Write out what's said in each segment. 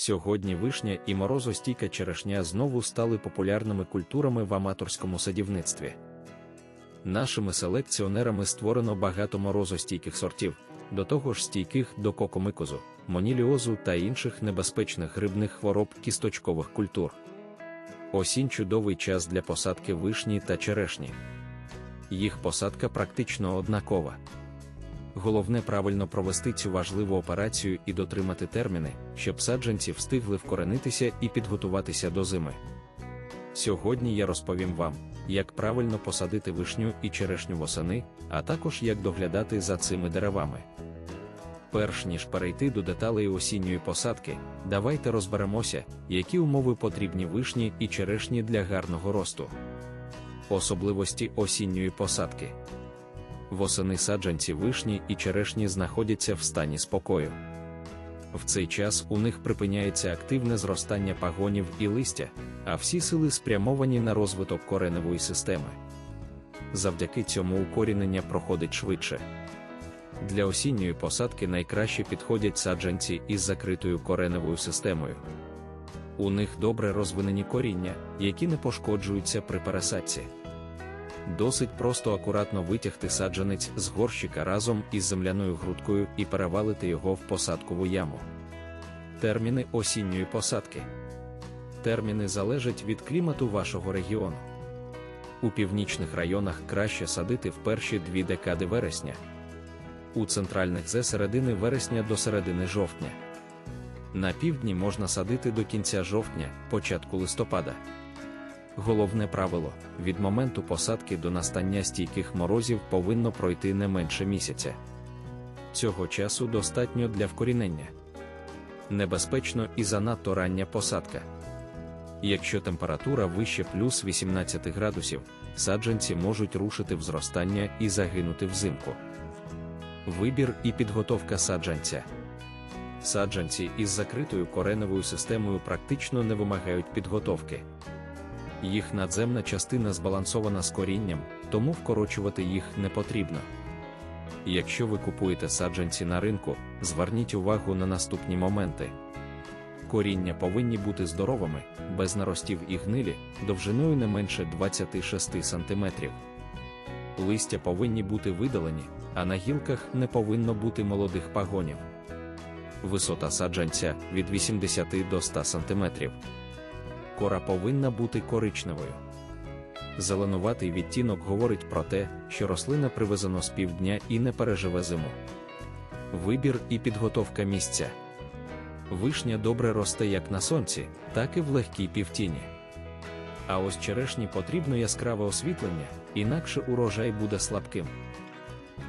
Сьогодні вишня і морозостійка черешня знову стали популярними культурами в аматорському садівництві. Нашими селекціонерами створено багато морозостійких сортів, до того ж стійких до кокомикозу, моніліозу та інших небезпечних грибних хвороб кісточкових культур. Осінь чудовий час для посадки вишні та черешні. Їх посадка практично однакова. Головне правильно провести цю важливу операцію і дотримати терміни, щоб саджанці встигли вкоренитися і підготуватися до зими. Сьогодні я розповім вам, як правильно посадити вишню і черешню восени, а також як доглядати за цими деревами. Перш ніж перейти до деталей осінньої посадки, давайте розберемося, які умови потрібні вишні і черешні для гарного росту. Особливості осінньої посадки. Восени саджанці вишні і черешні знаходяться в стані спокою. В цей час у них припиняється активне зростання пагонів і листя, а всі сили спрямовані на розвиток кореневої системи. Завдяки цьому укорінення проходить швидше. Для осінньої посадки найкраще підходять саджанці із закритою кореневою системою. У них добре розвинені коріння, які не пошкоджуються при пересадці. Досить просто акуратно витягти саджанець з горщика разом із земляною грудкою і перевалити його в посадкову яму. Терміни осінньої посадки. Терміни залежать від клімату вашого регіону. У північних районах краще садити в перші дві декади вересня, у центральних з середини вересня до середини жовтня. На півдні можна садити до кінця жовтня, початку листопада. Головне правило: від моменту посадки до настання стійких морозів повинно пройти не менше місяця. Цього часу достатньо для вкорінення. Небезпечно і занадто рання посадка. Якщо температура вище плюс 18 градусів, саджанці можуть рушити в зростання і загинути взимку. Вибір і підготовка саджанця. Саджанці із закритою кореневою системою практично не вимагають підготовки. Їх надземна частина збалансована з корінням, тому вкорочувати їх не потрібно. Якщо ви купуєте саджанці на ринку, зверніть увагу на наступні моменти. Коріння повинні бути здоровими, без наростів і гнилі, довжиною не менше 26 см. Листя повинні бути видалені, а на гілках не повинно бути молодих пагонів. Висота саджанця від 80 до 100 см. Кора повинна бути коричневою. Зеленуватий відтінок говорить про те, що рослина привезено з півдня і не переживе зиму. Вибір і підготовка місця. Вишня добре росте як на сонці, так і в легкій півтіні. А ось черешні потрібно яскраве освітлення, інакше урожай буде слабким.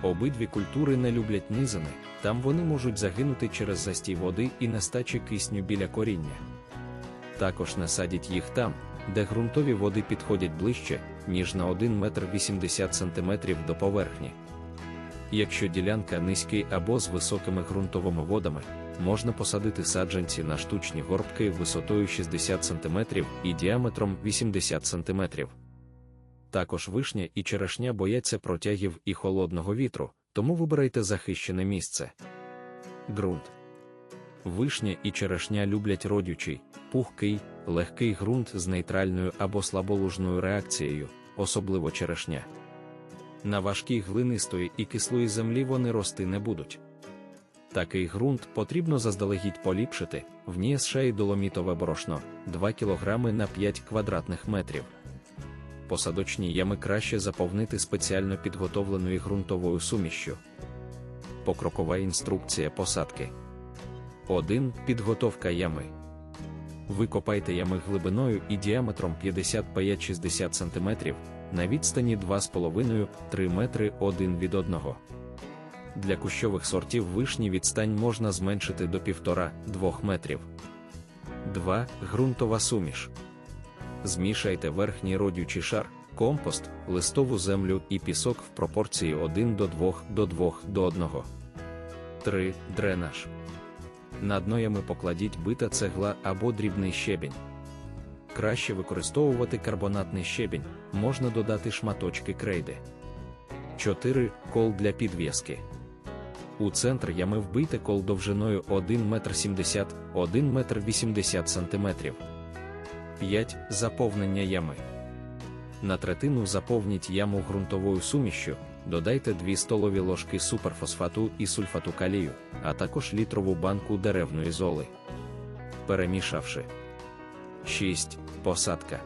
Обидві культури не люблять низини, там вони можуть загинути через застій води і нестачі кисню біля коріння. Також не садять їх там, де ґрунтові води підходять ближче, ніж на 1 метр 80 см до поверхні. Якщо ділянка низький або з високими ґрунтовими водами, можна посадити саджанці на штучні горбки висотою 60 см і діаметром 80 см. Також вишня і черешня бояться протягів і холодного вітру, тому вибирайте захищене місце. Ґрунт. Вишня і черешня люблять родючий, пухкий, легкий ґрунт з нейтральною або слаболужною реакцією, особливо черешня. На важкій глинистої і кислої землі вони рости не будуть. Такий ґрунт потрібно заздалегідь поліпшити, в ній і доломітове борошно 2 кг на 5 квадратних метрів. Посадочні ями краще заповнити спеціально підготовленою ґрунтовою сумішшю. Покрокова інструкція посадки. 1. Підготовка ями. Викопайте ями глибиною і діаметром 55-60 см на відстані 2,5-3 метри один від одного. Для кущових сортів вишні відстань можна зменшити до 1,5-2 метрів. 2. Грунтова суміш. Змішайте верхній родючий шар, компост, листову землю і пісок в пропорції 1 до 2 до 2 до 1. 3. Дренаж. Над ноями покладіть бита цегла або дрібний щебінь. Краще використовувати карбонатний щебінь, можна додати шматочки крейди. 4. Кол для підв'язки. У центр ями вбийте кол довжиною 1 метр 70, 1 метр 80 см. 5. Заповнення ями. На третину заповніть яму ґрунтовою сумішшю, додайте 2 столові ложки суперфосфату і сульфату калію, а також літрову банку деревної золи. Перемішавши. 6. Посадка.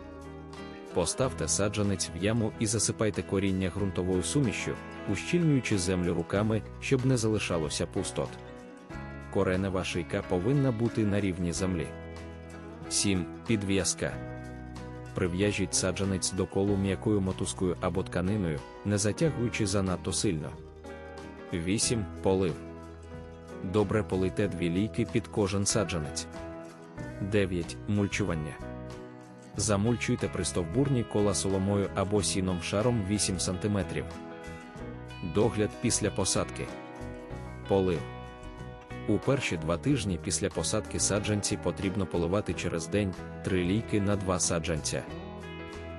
Поставте саджанець в яму і засипайте коріння ґрунтовою сумішшю, ущільнюючи землю руками, щоб не залишалося пустот. Коренева шийка повинна бути на рівні землі. 7. Підв'язка. Прив'яжіть саджанець до колу м'якою мотузкою або тканиною, не затягуючи занадто сильно. 8. Полив. Добре полийте дві лійки під кожен саджанець. 9. Мульчування. Замульчуйте пристовбурні кола соломою або сіном шаром 8 см. Догляд після посадки. Полив. У перші два тижні після посадки саджанці потрібно поливати через день 3 лійки на 2 саджанця.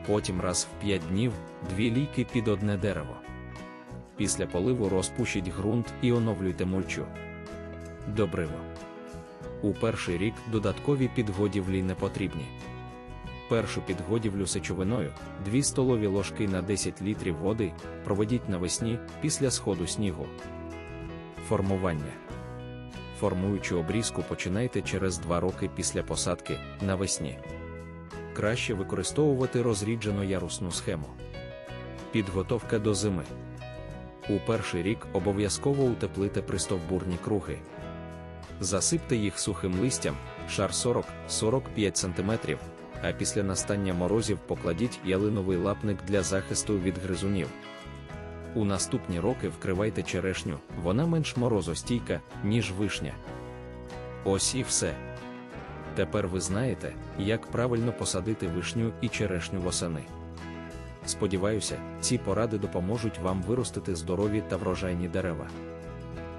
Потім раз в 5 днів 2 лійки під одне дерево. Після поливу розпушіть ґрунт і оновлюйте мульчу. Добриво. У перший рік додаткові підгодівлі не потрібні. Першу підгодівлю сечовиною 2 столові ложки на 10 літрів води проведіть навесні після сходу снігу. Формування. Формуючу обрізку починайте через 2 роки після посадки навесні. Краще використовувати розріджено ярусну схему. Підготовка до зими. У перший рік обов'язково утеплите пристовбурні круги. Засипте їх сухим листям, шар 40-45 см, а після настання морозів покладіть ялиновий лапник для захисту від гризунів. У наступні роки вкривайте черешню, вона менш морозостійка, ніж вишня. Ось і все. Тепер ви знаєте, як правильно посадити вишню і черешню восени. Сподіваюся, ці поради допоможуть вам виростити здорові та врожайні дерева.